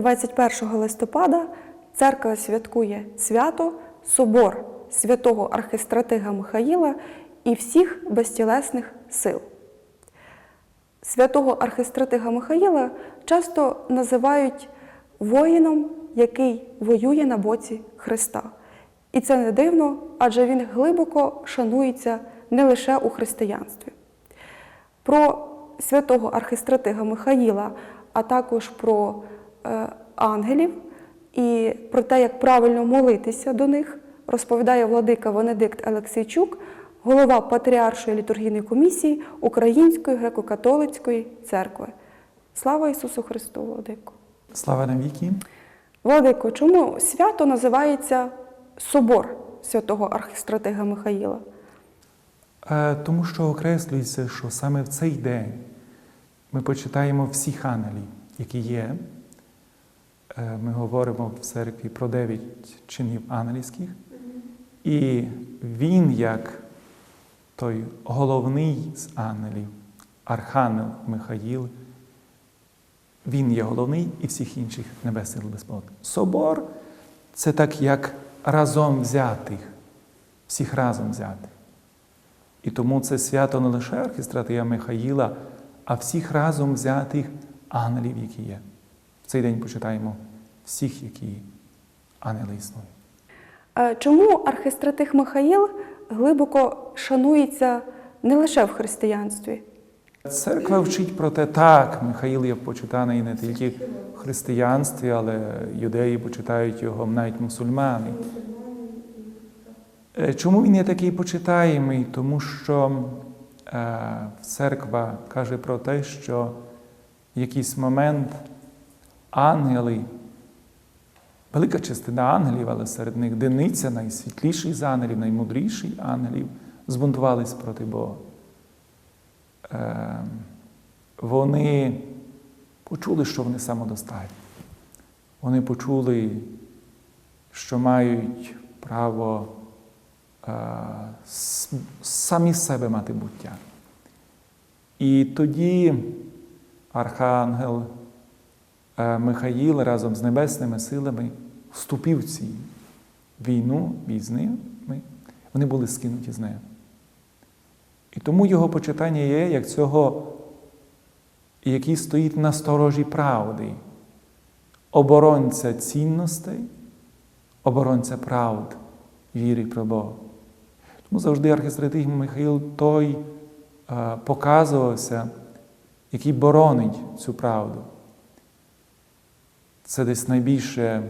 21 листопада церква святкує свято Собор святого архистратига Михаїла і всіх безтілесних сил. Святого архистратига Михаїла часто називають воїном, який воює на боці Христа. І це не дивно, адже він глибоко шанується не лише у християнстві. Про святого архистратига Михаїла, а також про ангелів і про те, як правильно молитися до них, розповідає владика Венедикт Олексійчук, голова Патріаршої літургійної комісії Української греко-католицької церкви. Слава Ісусу Христу, Владико! Слава навіки! Владико, чому свято називається Собор святого архистратига Михаїла? Е, Тому що окреслюється, що саме в цей день ми почитаємо всіх ангелів, які є. Е, Ми говоримо в церкві про дев'ять чинів ангельських. І він, як той головний з ангелів, Архангел Михаїл, він є головний і всіх інших небесних безпод. Собор це так, як разом взятих, всіх разом взятих. І тому це свято не лише архістратия Михаїла, а всіх разом взятих ангелів, які є. Цей день почитаємо всіх, які ангели існують. Е, Чому архистратих Михаїл глибоко шанується не лише в християнстві? Церква вчить про те, так, Михаїл є почитаний не тільки в християнстві, але юдеї почитають його навіть мусульмани. Е, Чому він є такий почитаємий? Тому що е, церква каже про те, що в якийсь момент ангели, велика частина ангелів, але серед них диниця, найсвітліший з ангелів, наймудріший ангелів, збунтувались проти Бога. Е, Вони почули, що вони самодостатні. Вони почули, що мають право е, самі себе мати буття. І тоді архангел Михаїл разом з небесними силами вступив в цю війну бій. Вони були скинуті з нею. І тому його почитання є як цього, який стоїть на сторожі правди, оборонця цінностей, оборонця правд, віри про Бога. Тому завжди архістратиг Михаїл той е, показувався, який боронить цю правду. Це десь найбільше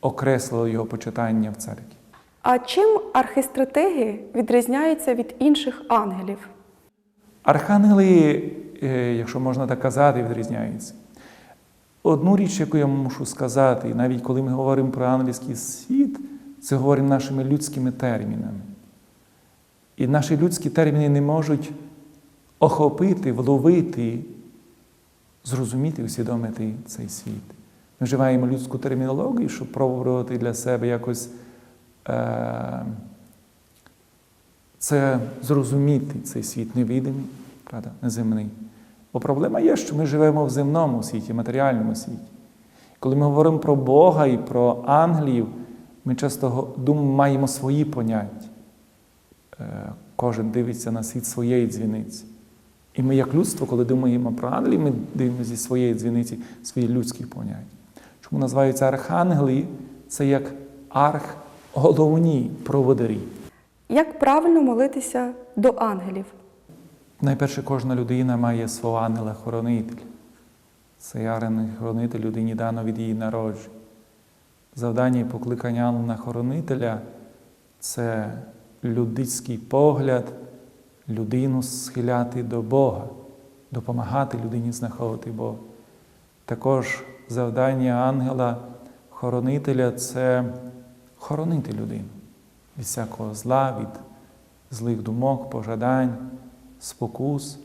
окреслило його почитання в церкві. А чим архистратиги відрізняються від інших ангелів? Архангели, е, якщо можна так казати, відрізняються. Одну річ, яку я мушу сказати, і навіть коли ми говоримо про ангельський світ, це говоримо нашими людськими термінами. І наші людські терміни не можуть охопити, вловити, зрозуміти, усвідомити цей світ. Ми вживаємо людську термінологію, щоб пробувати для себе якось е, це зрозуміти цей світ невидимий, правда, неземний. Бо проблема є, що ми живемо в земному світі, матеріальному світі. Коли ми говоримо про Бога і про ангелів, ми часто маємо свої поняття. Е, Кожен дивиться на світ своєї дзвіниці. І ми, як людство, коли думаємо про ангелів, ми дивимося зі своєї дзвіниці своїх людських понять. Чому називаються архангели? Це як архголовні проводарі. Як правильно молитися до ангелів? Найперше, кожна людина має свого ангела-хоронителя. Цей ангел-хоронитель людині дано від її народження. Завдання і покликання ангела-хоронителя це людський погляд, людину схиляти до Бога, допомагати людині знаходити Бога. Також завдання ангела-хоронителя це хоронити людину від всякого зла, від злих думок, пожадань, спокус.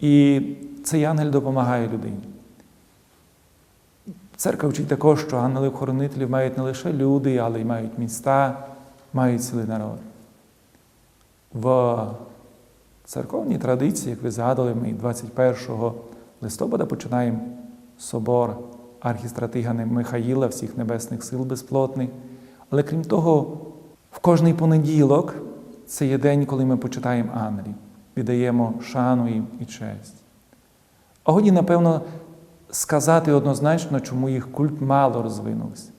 І цей ангел допомагає людині. Церква вчить також, що ангелів-хоронителів мають не лише люди, але й мають міста, мають цілий народ. В церковній традиції, як ви згадали, ми 21 листопада починаємо собор архістратига Михаїла, всіх небесних сил безплотних. Але крім того, в кожний понеділок це є день, коли ми почитаємо ангелів, віддаємо шану їм і честь. А годі, напевно, сказати однозначно, чому їх культ мало розвинувся.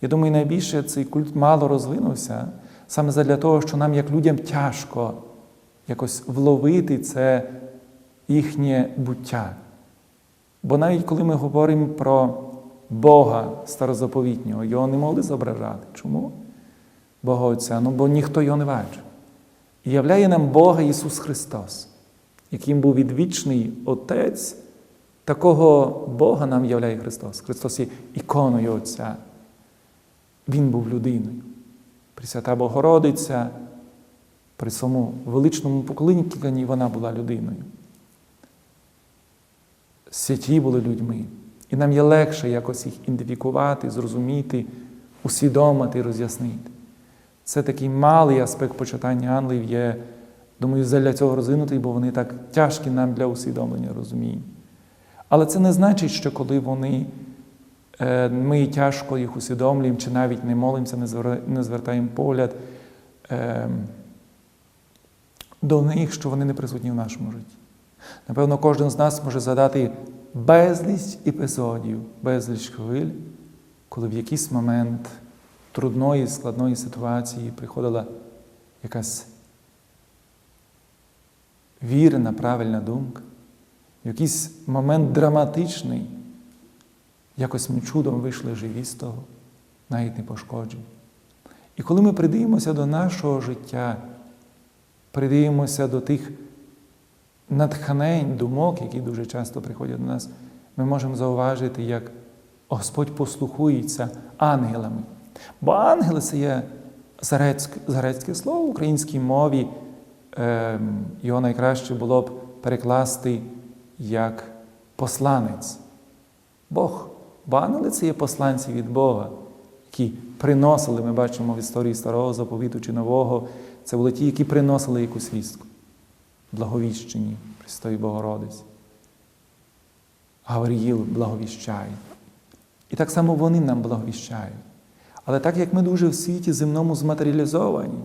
Я думаю, найбільше цей культ мало розвинувся саме задля того, що нам, як людям, тяжко якось вловити це їхнє буття. Бо навіть коли ми говоримо про Бога старозаповітнього, його не могли зображати. Чому? Бога Отця, ну бо ніхто його не бачив. І являє нам Бога Ісус Христос, яким був відвічний Отець, такого Бога нам являє Христос. Христос є іконою Отця. Він був людиною. Пресвята Богородиця, при своєму величному покликанні вона була людиною. Святі були людьми. І нам є легше якось їх ідентифікувати, зрозуміти, усвідомити, роз'яснити. Це такий малий аспект почитання ангелів є, думаю, для цього розвинутий, бо вони так тяжкі нам для усвідомлення розуміння. Але це не значить, що коли вони, е, ми тяжко їх усвідомлюємо, чи навіть не молимося, не звертаємо погляд е, до них, що вони не присутні в нашому житті. Напевно, кожен з нас може задати безліч епізодів, безліч хвиль, коли в якийсь момент трудної, складної ситуації приходила якась вірна, правильна думка, в якийсь момент драматичний, якось ми чудом вийшли живі з того, навіть не пошкоджені. І коли ми придивимося до нашого життя, придивимося до тих натхнень, думок, які дуже часто приходять до нас, ми можемо зауважити, як Господь послухується ангелами. Бо ангели це є зарецьке, слово в українській мові. Ем, Його найкраще було б перекласти як посланець. Бог. Бо ангели це є посланці від Бога, які приносили, ми бачимо в історії старого заповіту чи нового, це були ті, які приносили якусь вістку. Благовіщені Престої Богородиці. Гавриїл благовіщає. І так само вони нам благовіщають. Але так як ми дуже в світі земному зматеріалізовані,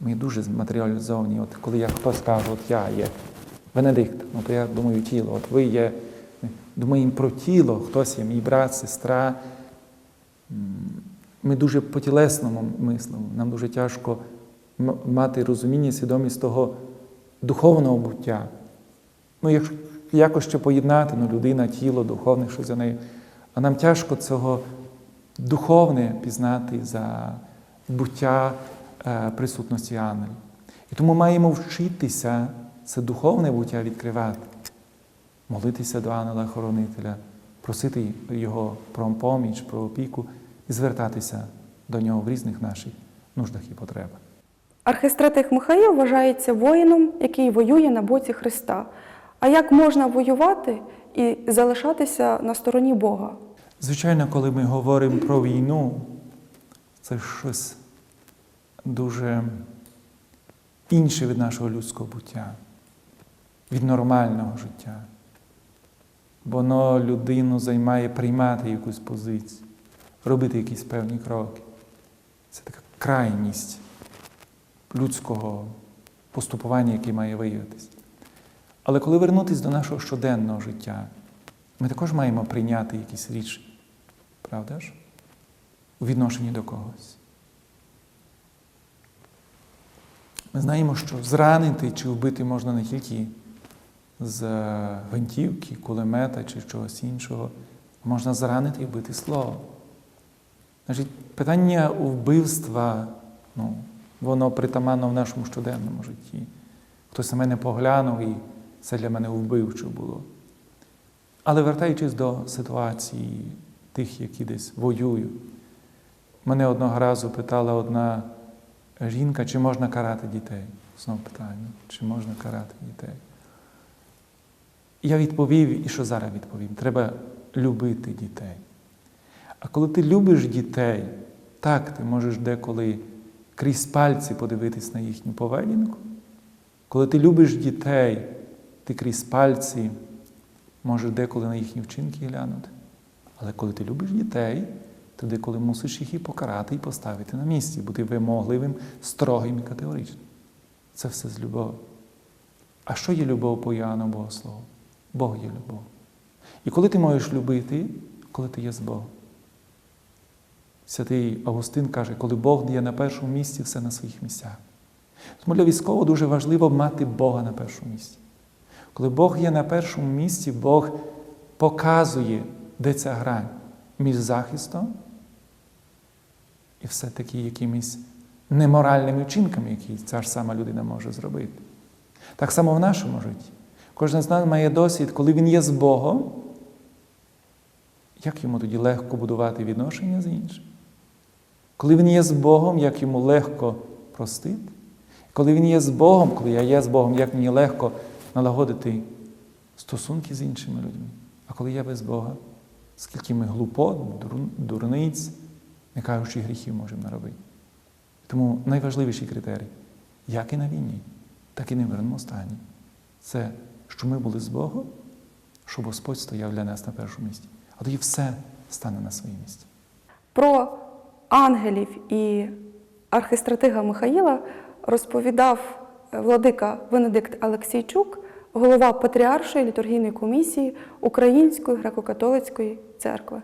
ми дуже зматеріалізовані. От коли я хтось каже, от я є Венедикт, ну то я думаю тіло, от ви є. Думаємо про тіло, хтось є мій брат, сестра. Ми дуже по-тілесному мислимо. Нам дуже тяжко мати розуміння, свідомість того духовного буття. Ну, як, якось ще поєднати ну, людина, тіло, духовне, що за нею. А нам тяжко цього духовне пізнати за буття е, присутності ангелів. І тому маємо вчитися це духовне буття відкривати, молитися до ангела-хоронителя, просити його про поміч, про опіку і звертатися до нього в різних наших нуждах і потребах. Архистратих Михаїл вважається воїном, який воює на боці Христа. А як можна воювати і залишатися на стороні Бога? Звичайно, коли ми говоримо про війну, це щось дуже інше від нашого людського буття, від нормального життя. Воно людину займає приймати якусь позицію, робити якісь певні кроки. Це така крайність людського поступування, яке має виявитися. Але коли вернутися до нашого щоденного життя, ми також маємо прийняти якісь рішення, правда ж? У відношенні до когось. Ми знаємо, що зранити чи вбити можна не тільки з гвинтівки, кулемета чи чогось іншого, можна зранити і вбити слово. Значить, питання вбивства, ну, воно притаманно в нашому щоденному житті. Хтось на мене поглянув і це для мене вбивче було. Але вертаючись до ситуації тих, які десь воюють, мене одного разу питала одна жінка, чи можна карати дітей. Знову питання, чи можна карати дітей. Я відповів, і що зараз відповім? Треба любити дітей. А коли ти любиш дітей, так ти можеш деколи крізь пальці подивитись на їхню поведінку. Коли ти любиш дітей, ти крізь пальці можеш деколи на їхні вчинки глянути. Але коли ти любиш дітей, тоді коли мусиш їх і покарати, і поставити на місці, бути вимогливим, строгим і категоричним. Це все з любові. А що є любов по Іоанну Богослову? Бог є любов. І коли ти можеш любити, коли ти є з Богом. Святий Августин каже, коли Бог є на першому місці, все на своїх місцях. Тому для військового дуже важливо мати Бога на першому місці. Коли Бог є на першому місці, Бог показує, де ця грань між захистом і все-таки якимись неморальними вчинками, які ця ж сама людина може зробити. Так само в нашому житті. Кожен з нас має досвід, коли він є з Богом, як йому тоді легко будувати відношення з іншим? Коли він є з Богом, як йому легко простити? Коли він є з Богом, коли я є з Богом, як мені легко налагодити стосунки з іншими людьми. А коли я без Бога, скільки ми глупот, дурниць, не кажучи гріхів, можемо наробити. Тому найважливіший критерій, як і на війні, так і на мирному стані, це що ми були з Богом, щоб Господь стояв для нас на першому місці. А тоді все стане на своє місце. Про ангелів і архистратига Михаїла розповідав владика Венедикт Алексійчук, голова Патріаршої літургійної комісії Української греко-католицької церкви.